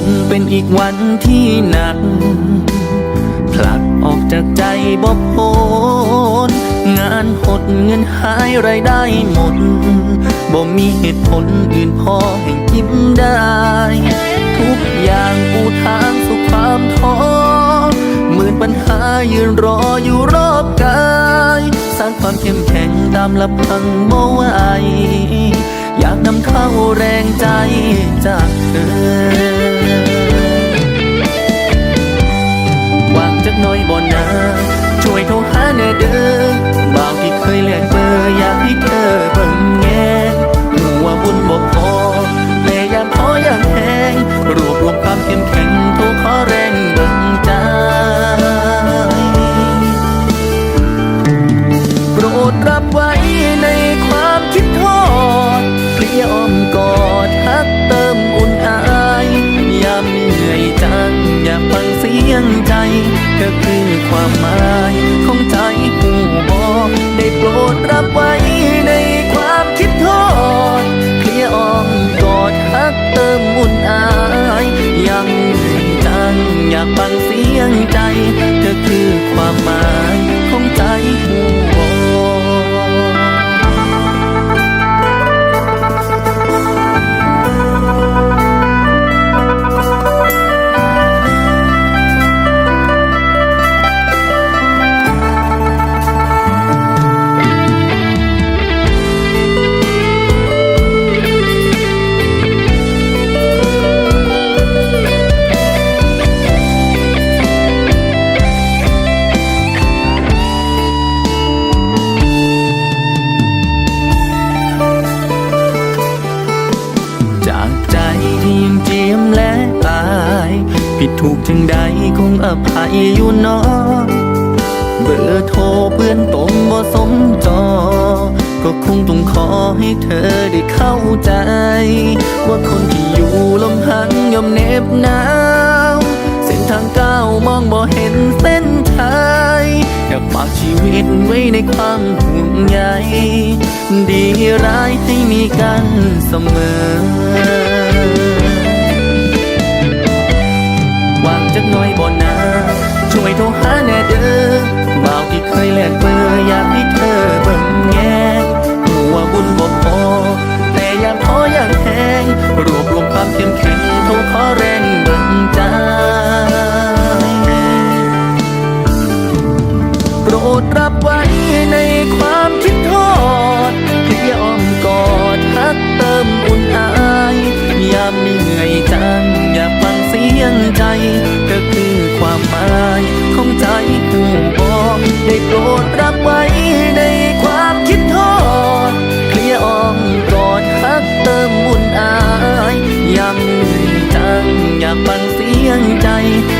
งเป็นอีกวันที่หนักผลักออกจากใจบ่พ้นงานหดเงินหายรายได้หมด บ่มีเหตุผลอื่นพอให้ยิ้มได้ ทุกอย่างปูทางสู่ความท้อหมื่นปัญหายืนรออยู่รอบกายสร้างความเข้มแข็งตามลำพังบ่ไหวอยากนำเข้าแรงใจจากเธอ ไว้ในความคิดทอดเคลียอ้อมกอดฮักเติมอุ่นอายยามเหนื่อยจังอยากฟังเสียงใจเธอคือความหมายของใจผู้บอกได้โปรดรับไว้ในความคิดทอดเคลียอ้อมกอดฮักเติมอุ่นอายยังเหนื่อยจังอยากฟังเสียงใจ เธอคือความหมาย ผิดถูกจึงใดคงอภัยอยู่นอเบอร์โทรเพื่อนตรงบ่สมจอ ก็คงต้องขอให้เธอได้เข้าใจ ว่าคนที่อยู่ลมหันย่อมเน็บหนาวเส้นทางก้าวมองบ่เห็นเส้นชัยอยากฝากชีวิตไว้ในความห่วงใยดีร้ายให้มีกันเสมอ วางจักหน่อยบ่นาช่วยโทรหาแน่เด้อบ่าวที่เคยแลกเบอร์อยากให้เธอเบิ่งแง่หัวบุญบ่พอแต่อยากท้ออยากแหงรวบรวมความเข้มแข็งโทรขอแรง ใจผู้บอกได้โปรดรับไว้ในความคิดทอดเคลียร์อ้อมกอดฮักเติมอุ่นอายยามเหนื่อยจังอยากฟังเสียงใจ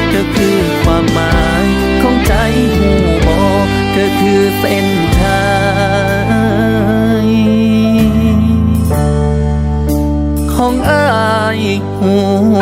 เธอคือความหมายของใจผู้บอกเธอคือเส้นทางของอายหัว